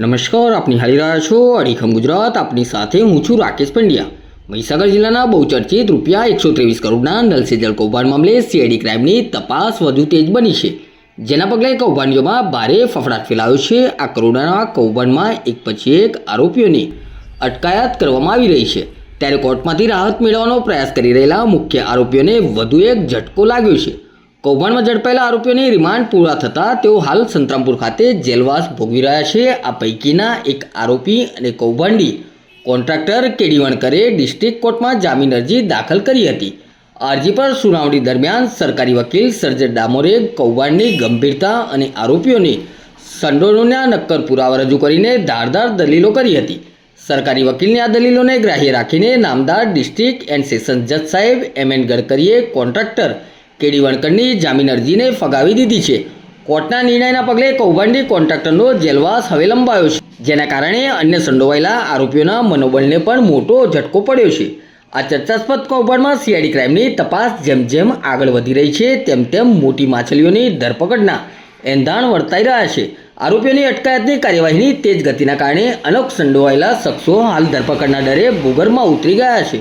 નમસ્કાર, આપની હારી છો અડીખમ ગુજરાત, આપની સાથે હું છું રાકેશ પંડ્યા. મહીસાગર જિલ્લાના બહુચર્ચિત રૂપિયા એકસો ત્રેવીસ કરોડના નલસીજળ કૌભાંડ મામલે સીઆઈડી ક્રાઇમની તપાસ વધુ તેજ બની છે. જેના પગલે કૌભાંડીઓમાં ભારે ફફડાટ ફેલાયો છે. આ કરોડના કૌભાંડમાં એક પછી એક આરોપીઓની અટકાયત કરવામાં આવી રહી છે. ત્યારે કોર્ટમાંથી રાહત મેળવવાનો પ્રયાસ કરી રહેલા મુખ્ય આરોપીઓને વધુ એક ઝટકો લાગ્યો છે. કૌભાંડમાં ઝડપાયેલા આરોપીઓની રિમાન્ડ પૂરા થતાં તેઓ હાલ સંતરામપુર ખાતે જેલવાસ ભોગવી રહ્યા છે. આ પૈકીના એક આરોપી અને કૌભાંડી કોન્ટ્રાક્ટર કેડીવણકરે ડિસ્ટ્રિક્ટ કોર્ટમાં જામીન અરજી દાખલ કરી હતી. અરજી પર સુનાવણી દરમિયાન સરકારી વકીલ સર્જન ડામોરે કૌભાંડની ગંભીરતા અને આરોપીઓની સંડોવણીના નક્કર પુરાવા રજૂ કરીને ધારદાર દલીલો કરી હતી. સરકારી વકીલની આ દલીલોને ગ્રાહ્ય રાખીને નામદાર ડિસ્ટ્રિક્ટ એન્ડ સેશન જજ સાહેબ એમ એન ગડકરીએ કોન્ટ્રાક્ટર કેડી વણકરની જામીન અરજીને ફગાવી દીધી છે. કોર્ટના નિર્ણયના પગલે કૌભાંડી કોન્ટ્રાક્ટરનો જેલવાસ હવે લંબાયો છે. જેના કારણે અન્ય સંડોવાયેલા આરોપીઓના મનોબળને પણ મોટો ઝટકો પડ્યો છે. આ ચર્ચાસ્પદ કૌભાંડમાં સીઆઈડી ક્રાઇમની તપાસ જેમ જેમ આગળ વધી રહી છે, તેમ તેમ મોટી માછલીઓની ધરપકડના એંધાણ વર્તાઈ રહ્યા છે. આરોપીઓની અટકાયતની કાર્યવાહીની તેજ ગતિના કારણે અનેક સંડોવાયેલા શખ્સો હાલ ધરપકડના ડરે ભૂગર્ભમાં ઉતરી ગયા છે.